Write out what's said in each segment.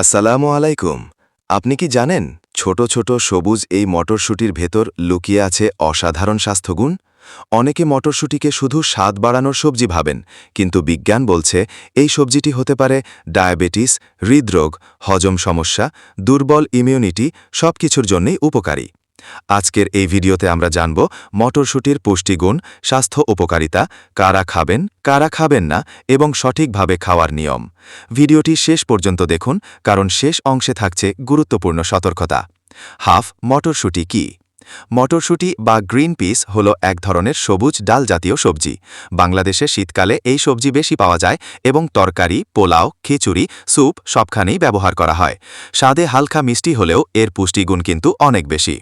আসসালামু আলাইকুম। আপনি কি জানেন ছোট ছোট সবুজ এই মটরশুটির ভেতর লুকিয়ে আছে অসাধারণ স্বাস্থ্যগুণ? অনেকে মটরশুটিকে শুধু স্বাদ বাড়ানোর সবজি ভাবেন, কিন্তু বিজ্ঞান বলছে এই সবজিটি হতে পারে ডায়াবেটিস, হৃদরোগ, হজম সমস্যা, দুর্বল ইমিউনিটি সব কিছুর জন্যেই উপকারী। আজকের এই ভিডিওতে আমরা জানব মটরশুটির পুষ্টিগুণ, স্বাস্থ্য উপকারিতা, কারা খাবেন কারা খাবেন না এবং সঠিকভাবে খাওয়ার নিয়ম। ভিডিওটি শেষ পর্যন্ত দেখুন, কারণ শেষ অংশে থাকছে গুরুত্বপূর্ণ সতর্কতা। হাফ, মটরশুটি কি? মটরশুটি বা গ্রিন পিস হল এক ধরনের সবুজ ডাল জাতীয় সবজি। বাংলাদেশে শীতকালে এই সবজি বেশি পাওয়া যায় এবং তরকারি, পোলাও, খিচুড়ি, স্যুপ সবখানেই ব্যবহার করা হয়। স্বাদে হালকা মিষ্টি হলেও এর পুষ্টিগুণ কিন্তু অনেক বেশি।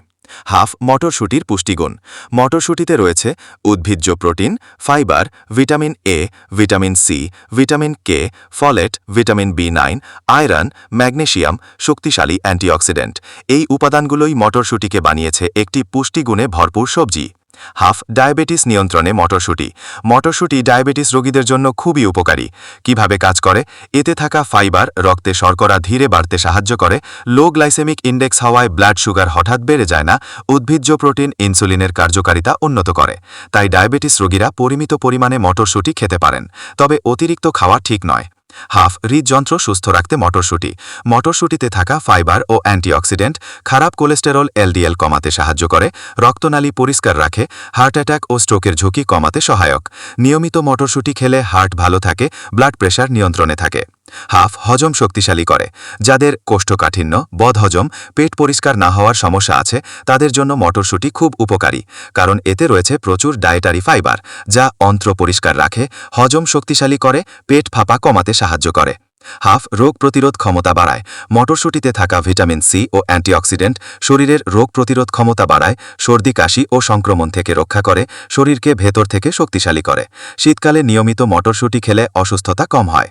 হাফ মটরশুটির পুষ্টিগুণ। মটরশুটিতে রয়েছে উদ্ভিজ্জ protein, fibre, vitamin A, vitamin C, vitamin K, folate, vitamin B nine, iron, magnesium, শক্তিশালী অ্যান্টিঅক্সিডেন্ট। এই উপাদানগুলোই মটরশুটিকে বানিয়েছে একটি পুষ্টিগুণে ভরপুর সবজি। হাফ ডায়াবেটিস নিয়ন্ত্রণে মটরশুটি। মটরশুটি ডায়াবেটিস রোগীদের জন্য খুবই উপকারী। কীভাবে কাজ করে? এতে থাকা ফাইবার, রক্তে শর্করা ধীরে বাড়তে সাহায্য করে। লো গ্লাইসেমিক ইন্ডেক্স হওয়ায় ব্লাড সুগার হঠাৎ বেড়ে যায় না। উদ্ভিজ্জ প্রোটিন ইনসুলিনের কার্যকারিতা উন্নত করে। তাই ডায়াবেটিস রোগীরা পরিমিত পরিমাণে মটরশুটি খেতে পারেন। তবে অতিরিক্ত খাওয়া ঠিক নয়। হাফ হৃদযন্ত্র সুস্থ রাখতে মটরশুঁটি। মটরশুঁটিতে থাকা ফাইবার ও অ্যান্টিঅক্সিডেন্ট খারাপ কোলেস্টেরল এলডিএল কমাতে সাহায্য করে, রক্তনালী পরিষ্কার রাখে, হার্ট অ্যাটাক ও স্ট্রোকের ঝুঁকি কমাতে সহায়ক। নিয়মিত মটরশুঁটি খেলে হার্ট ভালো থাকে, ব্লাড প্রেশার নিয়ন্ত্রণে থাকে। হাফ হজম শক্তিশালী করে, যাদের কোষ্ঠকাঠিন্য বদহজম পেট পরিষ্কার না হওয়ার সমস্যা আছে, তাদের জন্য মটরশুটি খুব উপকারী, কারণ এতে রয়েছে প্রচুর ডায়েটারি ফাইবার যা অন্ত্র পরিষ্কার রাখে, হজম শক্তিশালী করে, পেট ফাঁপা কমাতে সাহায্য করে। হাফ রোগ প্রতিরোধ ক্ষমতা বাড়ায়, মটরশুটিতে থাকা ভিটামিন সি ও অ্যান্টিঅক্সিডেন্ট শরীরের রোগ প্রতিরোধ ক্ষমতা বাড়ায়, সর্দি, কাশি ও সংক্রমণ থেকে রক্ষা করে, শরীরকে ভেতর থেকে শক্তিশালী করে। শীতকালে নিয়মিত মটরশুটি খেলে অসুস্থতা কম হয়।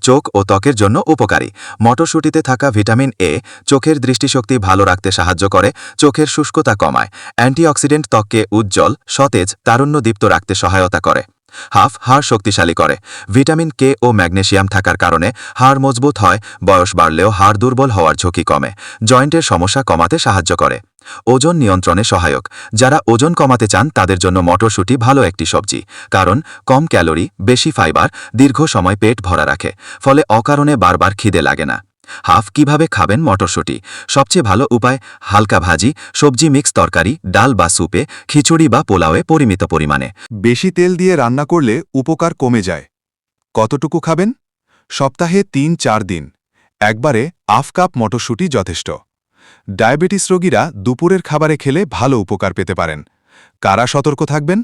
চোখ ও ত্বকের জন্য উপকারী। মটরশুটিতে থাকা ভিটামিন এ চোখের দৃষ্টিশক্তি ভালো রাখতে সাহায্য করে, চোখের শুষ্কতা কমায়, অ্যান্টিঅক্সিডেন্ট ত্বককে উজ্জ্বল, সতেজ, তারুণ্যদীপ্ত রাখতে সহায়তা করে। হাফ, হাড় শক্তিশালী করে। ভিটামিন কে ও ম্যাগনেশিয়াম থাকার কারণে হাড় মজবুত হয়, বয়স বাড়লেও হাড় দুর্বল হওয়ার ঝুঁকি কমে। জয়েন্টের সমস্যা কমাতে সাহায্য করে। ওজন নিয়ন্ত্রণে সহায়ক। যারা ওজন কমাতে চান, তাদের জন্য মটরশুঁটি ভালো একটি সবজি, কারণ কম ক্যালোরি, বেশি ফাইবার, দীর্ঘ সময় পেট ভরা রাখে, ফলে অকারণে বারবার খিদে লাগে না। হাফ, কীভাবে খাবেন মটরশুঁটি? সবচেয়ে ভালো উপায়, হালকা ভাজি, সবজি মিক্স তরকারি, ডাল বা স্যুপে, খিচুড়ি বা পোলাওয়ে পরিমিত পরিমাণে। বেশি তেল দিয়ে রান্না করলে উপকার কমে যায়। কতটুকু খাবেন? সপ্তাহে তিন চার দিন। একবারে আফ কাপ মটরশুঁটি যথেষ্ট। ডায়াবেটিস রোগীরা দুপুরের খাবারে খেলে ভালো উপকার পেতে পারেন। কারা সতর্ক থাকবেন?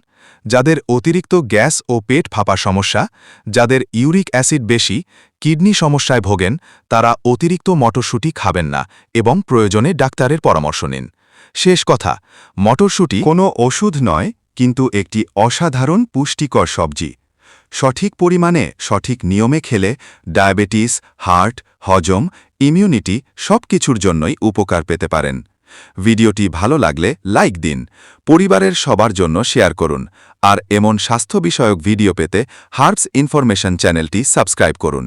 যাদের অতিরিক্ত গ্যাস ও পেট ফাঁপার সমস্যা, যাদের ইউরিক অ্যাসিড বেশি, কিডনি সমস্যায় ভোগেন, তারা অতিরিক্ত মটরশুঁটি খাবেন না এবং প্রয়োজনে ডাক্তারের পরামর্শ নিন। শেষ কথা, মটরশুঁটি কোনো ওষুধ নয়, কিন্তু একটি অসাধারণ পুষ্টিকর সবজি। সঠিক পরিমাণে, সঠিক নিয়মে খেলে ডায়াবেটিস, হার্ট, হজম, ইমিউনিটি সব কিছুর জন্যই উপকার পেতে পারেন। ভিডিওটি ভালো লাগলে লাইক দিন, পরিবারের সবার জন্য শেয়ার করুন, আর এমন স্বাস্থ্য বিষয়ক ভিডিও পেতে হার্বস ইনফরমেশন চ্যানেলটি সাবস্ক্রাইব করুন।